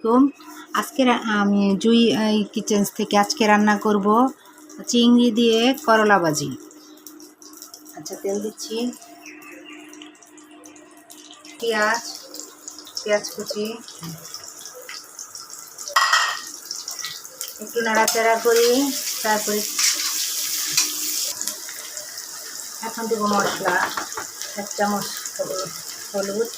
আলাইকুম। আজকে আমি জুই কিচেন্স থেকে আজকে রান্না করব চিংড়ি দিয়ে করলা ভাজি। আচ্ছা তেল দিচ্ছি। পেঁয়াজ পেঁয়াজ কুচি। একটু নাড়াচাড়া করি, তারপরে এখন দেবো মশলা এক চামচ হলুদ।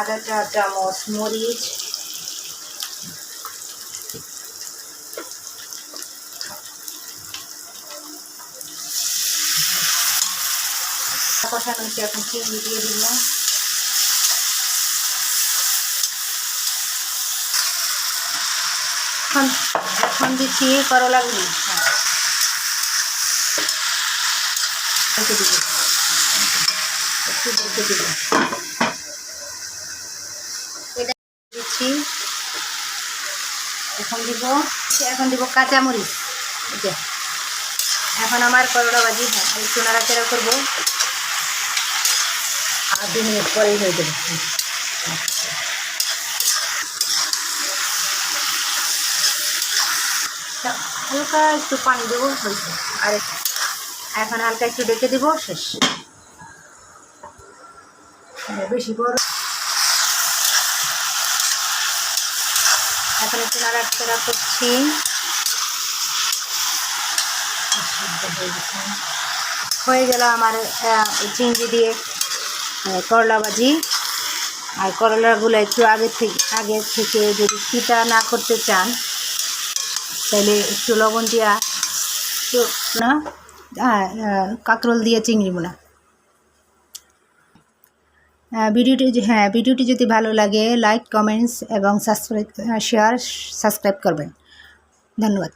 আধা চা চামচ মরিচ কষানো হচ্ছে এখন চিংড়ি দিয়ে দিব এখন এখন দিচ্ছি করলাগুলি হ্যাঁ। দিব। একটু রেখে দিব এটা দিচ্ছি এখন দিব এখন দিব কাঁচামরিচ। যে, এখন আমার করলা ভাজি একটু নাড়াচাড়া করব। আর দু মিনিট পরেই হয়ে যাবে। হালকা একটু পানি দেবো আর এখন হালকা একটু ডেকে দেবো, শেষ। মানে বেশি বড় এখন একটু নাড়াচাড়া করছি। হয়ে গেল আমার চিংড়ি দিয়ে করলা ভাজি। আর করলাগুলো একটু আগে থেকে আগে থেকে যদি পিতা না করতে চান, তাহলে একটু লবণ দিয়া একটু না কাঁকরোল দিয়ে চিংড়ি মোনা ভিডিওটি যে- হ্যাঁ ভিডিওটি যদি ভালো লাগে লাইক কমেন্টস এবং সাবস্ক্রাইব শেয়ার সাবস্ক্রাইব করবেন ধন্যবাদ